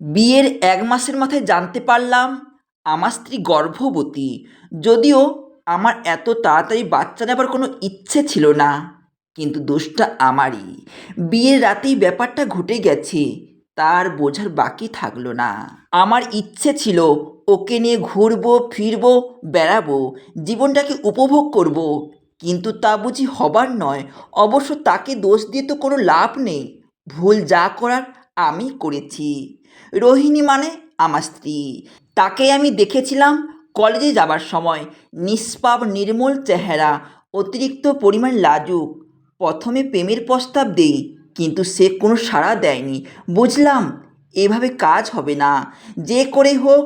বিয়ের এক মাসের মাথায় জানতে পারলাম, আমার স্ত্রী গর্ভবতী। যদিও আমার এত তাড়াতাড়ি বাচ্চা নেবার কোনো ইচ্ছে ছিল না, কিন্তু দোষটা আমারই। বিয়ের রাতেই ব্যাপারটা ঘটে গেছে, তার বোঝার বাকি থাকল না। আমার ইচ্ছে ছিল, ওকে নিয়ে ঘুরবো, ফিরবো, বেড়াবো, জীবনটাকে উপভোগ করব। কিন্তু তা বুঝি হবার নয়। অবশ্য তাকে দোষ দিয়ে তো কোনো লাভ নেই। ভুল যা করার আমি করেছি। রোহিণী মানে আমার স্ত্রী। তাকে আমি দেখেছিলাম কলেজে যাবার সময়। নিষ্পাপ, নির্মল চেহারা, অতিরিক্ত পরিমাণ লাজুক। প্রথমে প্রেমের প্রস্তাব দেই, কিন্তু সে কোনো সাড়া দেয়নি। বুঝলাম, এভাবে কাজ হবে না। যে করে হোক,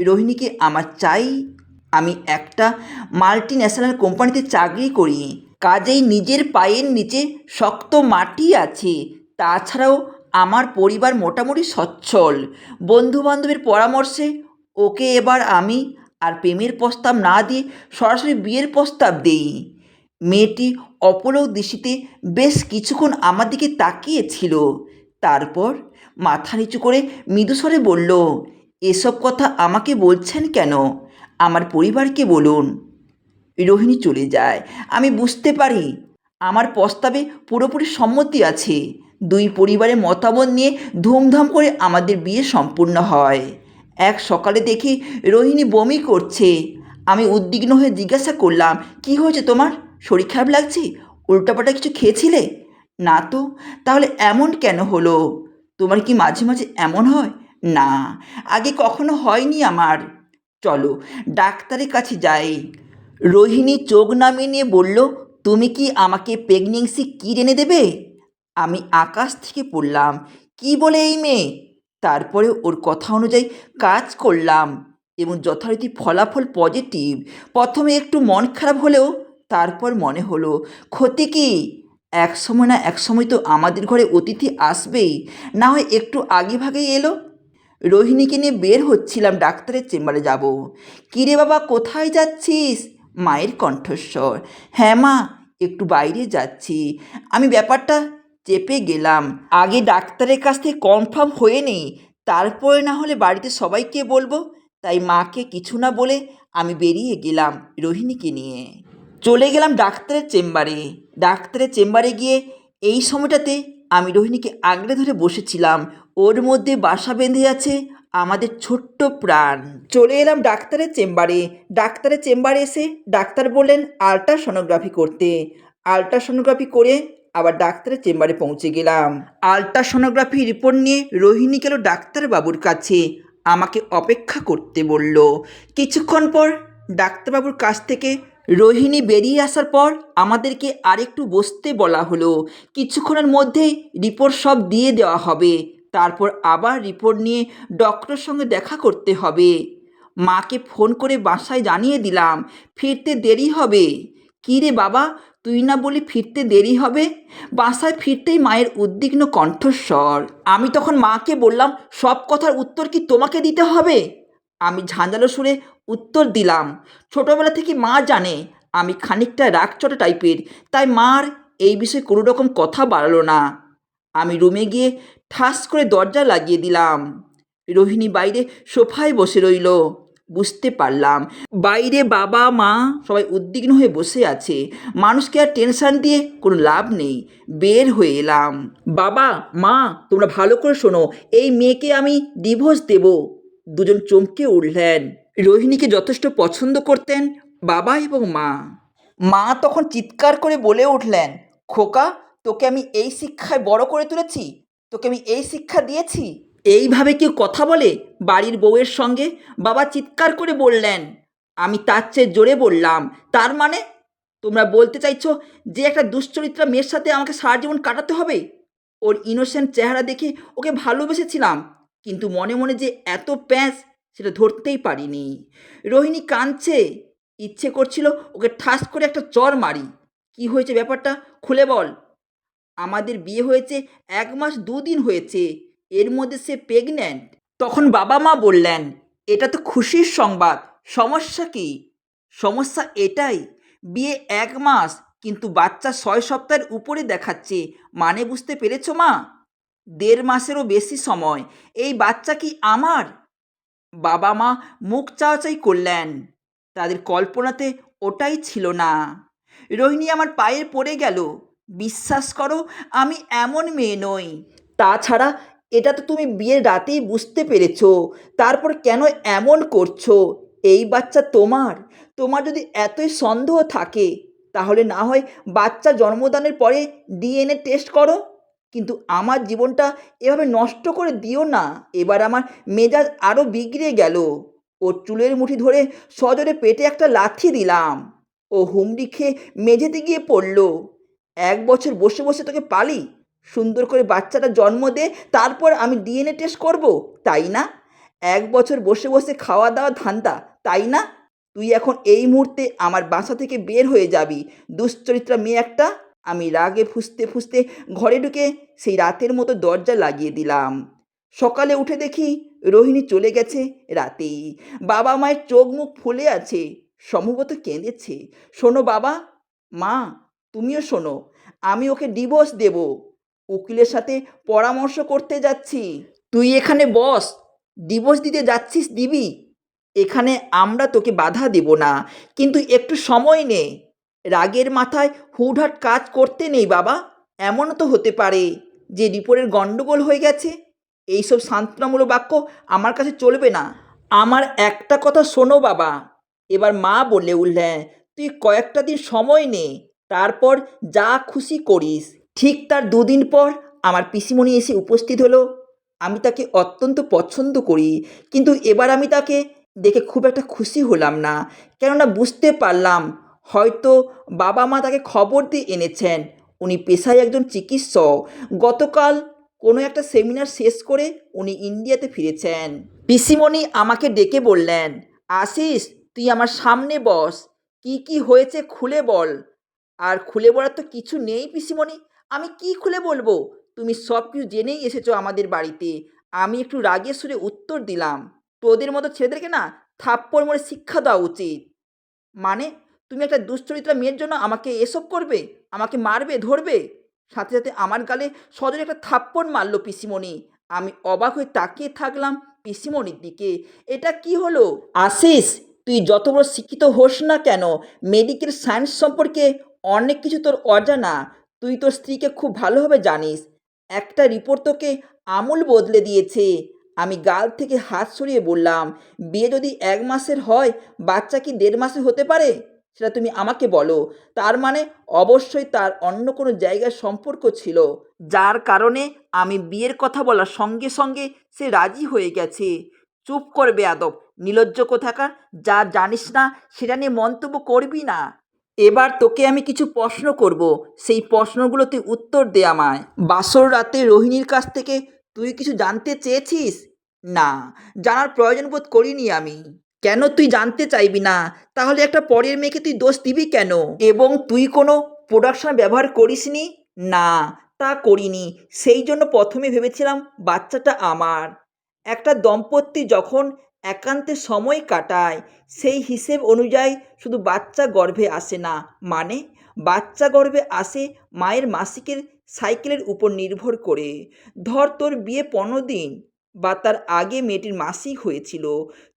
রোহিণীকে আমার চাই। আমি একটা মাল্টি ন্যাশনাল কোম্পানিতে চাকরি করি। কাজেই নিজের পায়ের নিচে শক্ত মাটি আছে। তাছাড়াও আমার পরিবার মোটামুটি সচ্ছল। বন্ধুবান্ধবের পরামর্শে ওকে এবার আমি আর প্রেমের প্রস্তাব না দিয়ে সরাসরি বিয়ের প্রস্তাব দেই। মেয়েটি অপলক দৃষ্টিতে বেশ কিছুক্ষণ আমার দিকে তাকিয়েছিল। তারপর মাথা নিচু করে মৃদুস্বরে বলল, এসব কথা আমাকে বলছেন কেন? আমার পরিবারকে বলুন। রোহিণী চলে যায়। আমি বুঝতে পারি। আমার প্রস্তাবে পুরোপুরি সম্মতি আছে। দুই পরিবারের মতামত নিয়ে ধুমধাম করে আমাদের বিয়ে সম্পূর্ণ হয়। এক সকালে দেখি রোহিণী বমি করছে। আমি উদ্বিগ্ন হয়ে জিজ্ঞাসা করলাম, কি হয়েছে তোমার? শরীর খারাপ লাগছে? উল্টাপাল্টা কিছু খেয়েছিলে? না তো, তাহলে এমন কেন হলো? তোমার কি মাঝে মাঝে এমন হয়? না, আগে কখনো হয়নি আমার। চলো, ডাক্তারের কাছে যাই। রোহিণী চোখ নামিয়ে নিয়ে বলল, তুমি কি আমাকে প্রেগনেন্সি কিট এনে দেবে? আমি আকাশ থেকে পড়লাম। কি বলে এই মেয়ে? তারপরে ওর কথা অনুযায়ী কাজ করলাম এবং যথারীতি ফলাফল পজিটিভ প্রথমে একটু মন খারাপ হলেও তারপর মনে হলো, ক্ষতি কি? এক সময় না এক সময় তো আমাদের ঘরে অতিথি আসবেই। না হয় একটু আগে ভাগেই এলো। রোহিণীকে নিয়ে বের হচ্ছিলাম ডাক্তারের চেম্বারে যাব। কিরে বাবা, কোথায় যাচ্ছিস? মায়ের কণ্ঠস্বর। হ্যাঁ মা, একটু বাইরে যাচ্ছি। আমি ব্যাপারটা চেপে গেলাম। আগে ডাক্তারের কাছ থেকে কনফার্ম হয়ে নেই। তারপরে না হলে বাড়িতে সবাইকে বলব। তাই মাকে কিছু না বলে আমি বেরিয়ে গেলাম রোহিণীকে নিয়ে। চলে গেলাম ডাক্তারের চেম্বারে। ডাক্তারের চেম্বারে গিয়ে এই সময়টাতে আমি রোহিণীকে আগলে ধরে বসেছিলাম। ওর মধ্যে বাসা বেঁধে আছে আমাদের ছোট্ট প্রাণ। চলে এলাম ডাক্তারের চেম্বারে। ডাক্তারের চেম্বারে এসে ডাক্তার বললেন আলট্রাসোনোগ্রাফি করতে। আলট্রাসোনোগ্রাফি করে আবার ডাক্তারের চেম্বারে পৌঁছে গেলাম। আলট্রাসোনোগ্রাফি রিপোর্ট নিয়ে রোহিণী গেল ডাক্তারবাবুর কাছে। আমাকে অপেক্ষা করতে বলল। কিছুক্ষণ পর ডাক্তারবাবুর কাছ থেকে রোহিণী বেরিয়ে আসার পর আমাদেরকে আরেকটু বসতে বলা হলো। কিছুক্ষণের মধ্যেই রিপোর্ট সব দিয়ে দেওয়া হবে। তারপর আবার রিপোর্ট নিয়ে ডক্টরের সঙ্গে দেখা করতে হবে। মাকে ফোন করে বাসায় জানিয়ে দিলাম, ফিরতে দেরি হবে। কী রে বাবা, তুই না বলি ফিরতে দেরি হবে? বাসায় ফিরতেই মায়ের উদ্বিগ্ন কণ্ঠস্বর। আমি তখন মাকে বললাম, সব কথার উত্তর কি তোমাকে দিতে হবে? আমি ঝাঁঝালো সুরে উত্তর দিলাম, ছোটবেলা থেকে মা জানে, আমি খানিকটা রাগচটা টাইপের, তাই মার এই বিষয়ে কোনো রকম কথা বাড়ালো না। আমি রুমে গিয়ে ঠাস করে দরজা লাগিয়ে দিলাম। রোহিণী বাইরে সোফায় বসে রইল। বুঝতে পারলাম। বাইরে বাবা, মা সবাই উদ্বিগ্ন হয়ে বসে আছে। মানুষকে আর টেনশন দিয়ে কোনো লাভ নেই। বের হয়ে এলাম। বাবা, মা, তোমরা ভালো করে শোনো। এই মেয়েকে আমি ডিভোর্স দেব। দুজন চমকে উঠলেন। রোহিণীকে যথেষ্ট পছন্দ করতেন বাবা এবং মা। মা তখন চিৎকার করে বলে উঠলেন, খোকা, তোকে আমি এই শিক্ষায় বড় করে তুলেছি? তোকে আমি এই শিক্ষা দিয়েছি? এইভাবে কেউ কথা বলে বাড়ির বউয়ের সঙ্গে? বাবা চিৎকার করে বললেন, আমি তার চেয়ে জোরে বললাম। তার মানে? তোমরা বলতে চাইছো যে একটা দুশ্চরিত্রা মেয়ের সাথে আমাকে সারা জীবন কাটাতে হবে? ওর ইনোসেন্ট চেহারা দেখে ওকে ভালোবেসেছিলাম, কিন্তু মনে মনে যে এত প্যাঁচ, সেটা ধরতেই পারিনি। রোহিণী কাঁদছে, ইচ্ছে করছিল ওকে ঠাস করে একটা চর মারি। কি হয়েছে ব্যাপারটা? খুলে বল। আমাদের বিয়ে হয়েছে এক মাস দুদিন হয়েছে। এর মধ্যে সে প্রেগন্যান্ট তখন বাবা মা বললেন, এটা তো খুশির সংবাদ, সমস্যা কি? সমস্যা এটাই, বিয়ে এক মাস, কিন্তু বাচ্চা ছয় সপ্তাহের উপরে দেখাচ্ছে মানে বুঝতে পেরেছ মা? দেড় মাসেরও বেশি সময়, এই বাচ্চা কি আমার? বাবা মা মুখ চাওয়াচাই করলেন, তাদের কল্পনাতে ওটাই ছিল না। রোহিণী আমার পায়ে পড়ে গেল, বিশ্বাস করো, আমি এমন মেয়ে নই। তাছাড়া এটা তো তুমি বিয়ের রাতেই বুঝতে পেরেছ। তারপর কেন এমন করছ? এই বাচ্চা তোমার। তোমার যদি এতই সন্দেহ থাকে, তাহলে না হয় বাচ্চা জন্মদানের পরে ডিএনএ টেস্ট করো। কিন্তু আমার জীবনটা এভাবে নষ্ট করে দিও না। এবার আমার মেজাজ আরও বিগড়ে গেল। ওর চুলের মুঠি ধরে সজোরে পেটে একটা লাথি দিলাম। ও হুমড়ি খেয়ে মেঝেতে গিয়ে পড়ল। এক বছর বসে বসে তোকে পালি? সুন্দর করে বাচ্চাটা জন্ম দে, তারপর আমি ডিএনএ টেস্ট করব, তাই না? এক বছর বসে বসে খাওয়া দাওয়া ধান্দা, তাই না? তুই এখন এই মুহূর্তে আমার বাসা থেকে বের হয়ে যাবি। দুশ্চরিত্রা মেয়ে একটা, আমি রাগে ফুসতে ফুসতে ঘরে ঢুকে সেই রাতের মতো দরজা লাগিয়ে দিলাম। সকালে উঠে দেখি রোহিণী চলে গেছে রাতেই। বাবা মায়ের চোখ মুখ ফুলে আছে, সম্ভবত কেঁদেছে। শোনো বাবা, মা, তুমিও শোনো, আমি ওকে ডিভোর্স দেব। উকিলের সাথে পরামর্শ করতে যাচ্ছি। তুই এখানে বস ডিভোর্স দিতে যাচ্ছিস দিবি। এখানে আমরা তোকে বাধা দেব না। কিন্তু একটু সময় নে। রাগের মাথায় হুটহাট কাজ করতে নেই বাবা। এমনও তো হতে পারে যে রিপোর্টের গণ্ডগোল হয়ে গেছে। এইসব সান্ত্বনামূলক বাক্য আমার কাছে চলবে না। আমার একটা কথা শোনো বাবা। এবার মা বলে উঠলেন তুই কয়েকটা দিন সময় নে। তারপর যা খুশি করিস। ঠিক তার দুদিন পর আমার পিসিমণি এসে উপস্থিত হলো। আমি তাকে অত্যন্ত পছন্দ করি, কিন্তু এবার আমি তাকে দেখে খুব একটা খুশি হলাম না, কেননা বুঝতে পারলাম হয়তো বাবা মা তাকে খবর দিয়ে এনেছেন। উনি পেশায় একজন চিকিৎসক। গতকাল কোনো একটা সেমিনার শেষ করে উনি ইন্ডিয়াতে ফিরেছেন। পিসিমণি আমাকে ডেকে বললেন, আশিস, তুই আমার সামনে বস। কি কি হয়েছে খুলে বল। আর খুলে বলার তো কিছু নেই পিসিমণি। আমি কি খুলে বলব? তুমি সব কিছু জেনেই এসেছ আমাদের বাড়িতে। আমি একটু রাগের সুরে উত্তর দিলাম, তোদের মতো ছেলেদেরকে না থাপ্পড় মরে শিক্ষা দেওয়া উচিত। মানে তুমি একটা দুশ্চরিত্রা মেয়ের জন্য আমাকে এসব করবে? আমাকে মারবে? ধরবে? সাথে সাথে আমার গালে সজরে একটা থাপ্পড় মারলো পিসিমণি। আমি অবাক হয়ে তাকিয়ে থাকলাম পিসিমণির দিকে। এটা কি হলো? আশিস, তুই যত বড় শিক্ষিত হোস না কেন, মেডিকেল সায়েন্স সম্পর্কে অনেক কিছু তোর অজানা। তুই তোর স্ত্রীকে খুব ভালোভাবে জানিস। একটা রিপোর্ট তোকে আমূল বদলে দিয়েছে। আমি গাল থেকে হাত সরিয়ে বললাম, বিয়ে যদি এক মাসের হয়, বাচ্চা কি দেড় মাসে হতে পারে? সেটা তুমি আমাকে বলো। তার মানে অবশ্যই তার অন্য কোনো জায়গায় সম্পর্ক ছিল, যার কারণে আমি বিয়ের কথা বলার সঙ্গে সঙ্গে সে রাজি হয়ে গেছে। চুপ করবে আদব নিলজ্জ কোথাকার, যা জানিস না, সেটা নিয়ে মন্তব্য করবি না। এবার তোকে আমি কিছু প্রশ্ন করব। সেই প্রশ্নগুলো তুই উত্তর দে আমায়। বাসর রাতে রোহিণীর কাছ থেকে তুই কিছু জানতে চেয়েছিস? না, জানার প্রয়োজন বোধ করিনি আমি। কেন তুই জানতে চাইবি না? তাহলে একটা পরের মেয়েকে তুই দোষ দিবি কেন? এবং তুই কোনো প্রোডাকশন ব্যবহার করিসনি? না, তা করিনি। সেই জন্য প্রথমে ভেবেছিলাম বাচ্চাটা আমার। একটা দম্পতি যখন একান্তে সময় কাটায়। সেই হিসেব অনুযায়ী শুধু বাচ্চা গর্ভে আসে না মানে বাচ্চা গর্ভে আসে মায়ের মাসিকের সাইকেলের উপর নির্ভর করে। ধর তোর বিয়ে পনেরো দিন বা তার আগে মেয়েটির মাসিক হয়েছিল,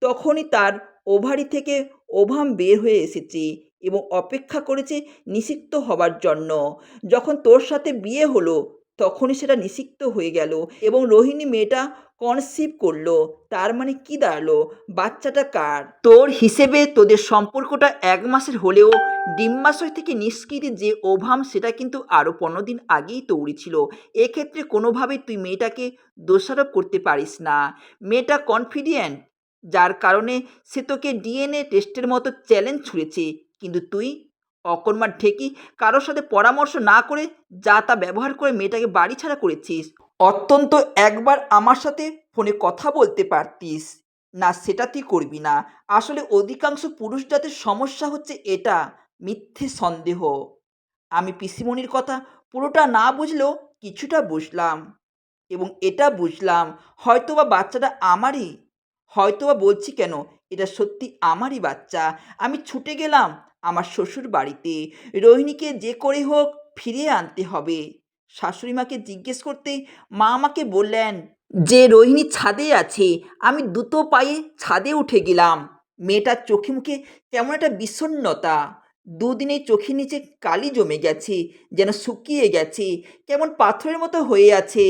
তখনই তার ওভারি থেকে ওভাম বের হয়ে এসেছে এবং অপেক্ষা করেছে নিষিক্ত হবার জন্য। যখন তোর সাথে বিয়ে হলো তখনই সেটা নিষিক্ত হয়ে গেল এবং রোহিণী মেয়েটা কনসিভ করল। তার মানে কি দাঁড়াল? বাচ্চাটা কার? তোর হিসেবে তোদের সম্পর্কটা এক মাসের হলেও ডিম্বাশয় থেকে নিষ্কৃতি যে ওভাম সেটা কিন্তু আরও পনেরো দিন আগেই তৈরি ছিল। এক্ষেত্রে কোনোভাবেই তুই মেয়েটাকে দোষারোপ করতে পারিস না। মেয়েটা কনফিডেন্ট যার কারণে সে তোকে ডিএনএ টেস্টের মতো চ্যালেঞ্জ ছুঁড়েছে। কিন্তু তুই অকর্মার ঠেকি কারোর সাথে পরামর্শ না করে যা তা ব্যবহার করে মেয়েটাকে বাড়ি ছাড়া করেছিস। অত্যন্ত একবার আমার সাথে ফোনে কথা বলতে পারতিস। না, সেটা তুই করবি না। আসলে অধিকাংশ পুরুষ জাতির সমস্যা হচ্ছে এটা, মিথ্যে সন্দেহ। আমি পিসিমণির কথা পুরোটা না বুঝলেও কিছুটা বুঝলাম। এবং এটা বুঝলাম, হয়তোবা বাচ্চাটা আমারই। হয়তোবা বলছি কেন, এটা সত্যি আমারই বাচ্চা। আমি ছুটে গেলাম আমার শ্বশুর বাড়িতে রোহিণীকে যে করে হোক ফিরিয়ে আনতে হবে। শাশুড়ি মাকে জিজ্ঞেস করতে মা আমাকে বললেন, যে রোহিণী ছাদে আছে, আমি দুটো পায়ে ছাদে উঠে গেলাম। মেয়েটার চোখে মুখে কেমন একটা বিষণ্ণতা। দুদিনে চোখের নিচে কালি জমে গেছে, যেন শুকিয়ে গেছে, কেমন পাথরের মতো হয়ে আছে।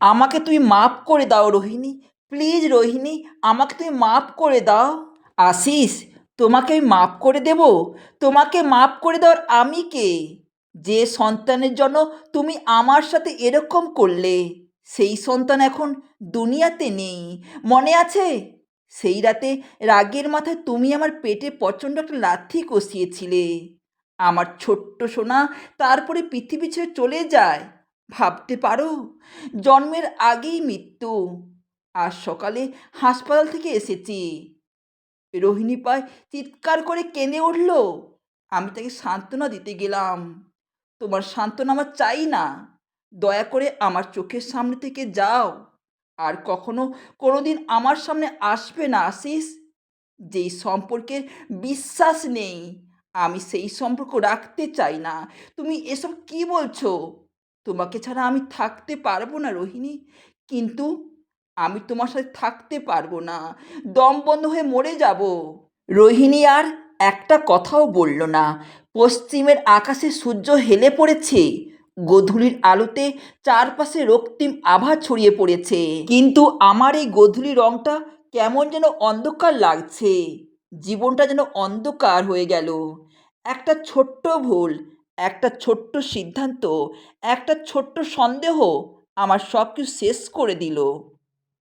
আমাকে তুমি মাফ করে দাও রোহিণী, প্লিজ রোহিণী, আমাকে তুমি মাফ করে দাও। আশিস তোমাকে মাফ করে দেব। তোমাকে মাফ করে দেওয়ার আমি কে? যে সন্তানের জন্য তুমি আমার সাথে এরকম করলে, সেই সন্তান এখন দুনিয়াতে নেই। মনে আছে? সেই রাতে রাগের মাথায় তুমি আমার পেটে প্রচণ্ড একটা লাথি কষিয়েছিলে। আমার ছোট্ট সোনা তারপরে পৃথিবী ছেড়ে চলে যায়। ভাবতে পারো? জন্মের আগেই মৃত্যু। আজ সকালে হাসপাতাল থেকে এসেছি। রোহিণী পায় চিৎকার করে কেঁদে উঠল। আমি তাকে সান্ত্বনা দিতে গেলাম। তোমার সান্ত্বনা আমার চাই না। দয়া করে আমার চোখের সামনে থেকে যাও। আর কখনো কোনোদিন আমার সামনে আসবে না আসিস যেই সম্পর্কের বিশ্বাস নেই, আমি সেই সম্পর্ক রাখতে চাই না। তুমি এসব কি বলছো? তোমাকে ছাড়া আমি থাকতে পারব না, রোহিণী। কিন্তু আমি তোমার সাথে থাকতে পারব না। দম বন্ধ হয়ে মরে যাব। রোহিণী আর একটা কথাও বলল না। পশ্চিমের আকাশে সূর্য হেলে পড়েছে। গোধূলির আলোতে চারপাশে রক্তিম আভা ছড়িয়ে পড়েছে। কিন্তু আমার এই গোধূলি রংটা কেমন যেন অন্ধকার লাগছে। জীবনটা যেন অন্ধকার হয়ে গেল। একটা ছোট্ট ভুল, একটা ছোট্ট সিদ্ধান্ত, একটা ছোট্ট সন্দেহ আমার সব কিছু শেষ করে দিল।